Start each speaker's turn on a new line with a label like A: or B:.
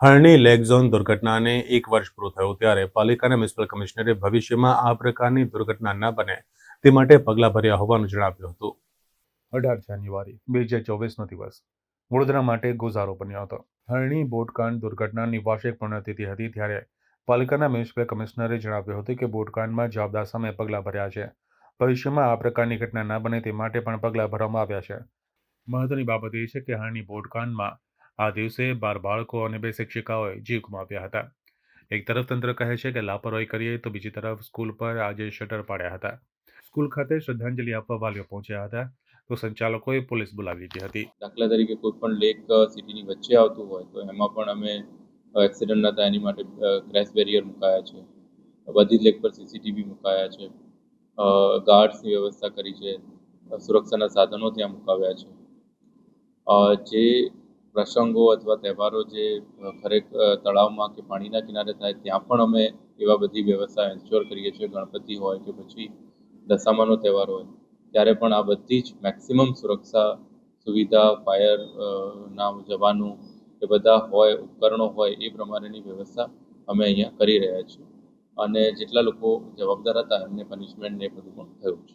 A: હરણી lake zone દુર્ઘટનાને એક વર્ષ પૂરું થયું ત્યારે પાલિકાના મ્યુનિસિપલ કમિશનરે ભવિષ્યમાં આ પ્રકારની દુર્ઘટના ન બને તે માટે પગલાં ભર્યા હોવાનું જણાવ્યું હતું. અઢાર જાન્યુઆરી, બે હજાર ચોવીસનો દિવસ. વડોદરા માટે ગુજારો બન્યો હતો. હરણી બોટકાંડ દુર્ઘટનાની વાર્ષિક પુણ્યતિથિ હતી ત્યારે પાલિકાના મ્યુનિસિપલ કમિશનરે જણાવ્યું હતું કે બોટકાંડમાં જવાબદાર સામે પગલાં ભર્યા છે. ભવિષ્યમાં આ પ્રકારની ઘટના ન બને તે માટે પણ પગલાં ભરવામાં આવ્યા છે. મહત્વની બાબત એ છે કે હરણી બોટકાંડમાં આ દિવસે બાર બાળકો અને બે શિક્ષિકાઓએ જીવ ગુમાવ્યા હતા. એક તરફ તંત્ર કહે છે કે લાપરવાહી કરીએ તો બીજી તરફ સ્કૂલ પર આજે શટર પાડ્યા હતા. સ્કૂલ ખાતે શ્રદ્ધાંજલિ આપવા વાલીઓ પહોંચ્યા હતા તો સંચાલકોએ પોલીસ બોલાવી લીધી હતી.
B: દાખલા તરીકે કોઈ પણ લેક સિટીની વચ્ચે આવતું હોય તો એમાં પણ અમે એક્સિડન્ટ ન એની માટે ક્રેશ બેરિયર મુકાયા છે. બધી લેક પર સીસીટીવી મુકાયા છે. ગાર્ડ્સની વ્યવસ્થા કરી છે. સુરક્ષાના સાધનો ત્યાં મુકાવ્યા છે. જે પ્રસંગો અથવા તહેવારો જે ખરેખર તળાવમાં કે પાણીના કિનારે થાય, ત્યાં પણ અમે એવા બધી વ્યવસ્થા એન્શ્યોર કરીએ છીએ. ગણપતિ હોય કે પછી દશામાનો તહેવાર હોય, ત્યારે પણ આ બધી જ મેક્સિમમ સુરક્ષા સુવિધા ફાયર ના જવાનું એ બધા હોય, ઉપકરણો હોય, એ પ્રમાણેની વ્યવસ્થા અમે અહીંયા કરી રહ્યા છીએ. અને જેટલા લોકો જવાબદાર હતા, એમને પનિશમેન્ટ ને બધું પણ થયું છે.